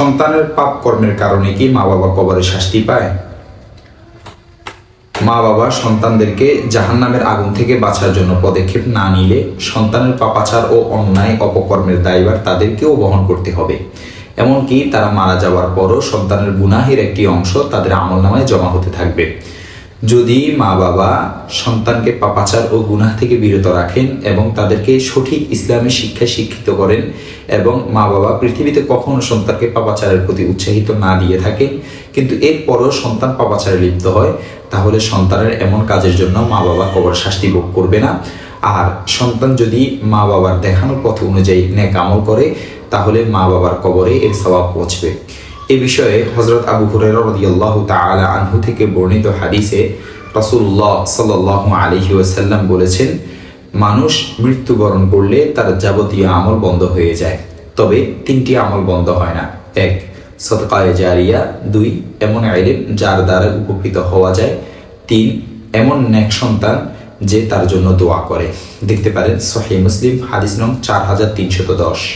সন্তানের পাপ কর্মের কারণে কি মা বাবা কবরে শাস্তি পায়? মা বাবা সন্তানদেরকে জাহান নামের আগুন থেকে বাঁচার জন্য পদক্ষেপ না নিলে সন্তানের পাপাচার ও অন্যায় অপকর্মের দায়ভার তাদেরকেও বহন করতে হবে। এমনকি তারা মারা যাওয়ার পরও সন্তানের গুনাহের একটি অংশ তাদের আমল নামায় জমা হতে থাকবে। যদি মা বাবা সন্তানকে পাপাচার ও গুনাহ থেকে বিরত রাখেন এবং তাদেরকে সঠিক ইসলামের শিক্ষায় শিক্ষিত করেন এবং মা বাবা পৃথিবীতে কখনো সন্তানকে পাপাচারের প্রতি উৎসাহিত না দিয়ে থাকেন, কিন্তু এরপরও সন্তান পাপাচারে লিপ্ত হয়, তাহলে সন্তানের এমন কাজের জন্য মা বাবা কবর শাস্তি ভোগ করবে না। আর সন্তান যদি মা বাবার দেখানো পথ অনুযায়ী নেক আমল করে, তাহলে মা বাবার কবরে এর স্বভাব পৌঁছবে। এ বিষয়ে হজরত আবু রাদিয়াল্লাহু তাআলা আনহু থেকে বর্ণিত হাদিসে রাসূলুল্লাহ সাল্লাল্লাহু আলাইহি ওয়াসাল্লাম বলেছেন, মানুষ মৃত্যুবরণ করলে তার যাবতীয় আমল বন্ধ হয়ে যায়। তবে তিনটি আমল বন্ধ হয় না। এক, সদকায়ে জারিয়া। দুই, এমন আইলেম যার দ্বারা উপকৃত হওয়া যায়। তিন, এমন ন্যাক সন্তান যে তার জন্য দোয়া করে। দেখতে পারেন সহি মুসলিম, হাদিস নং চার হাজার তিনশত দশ।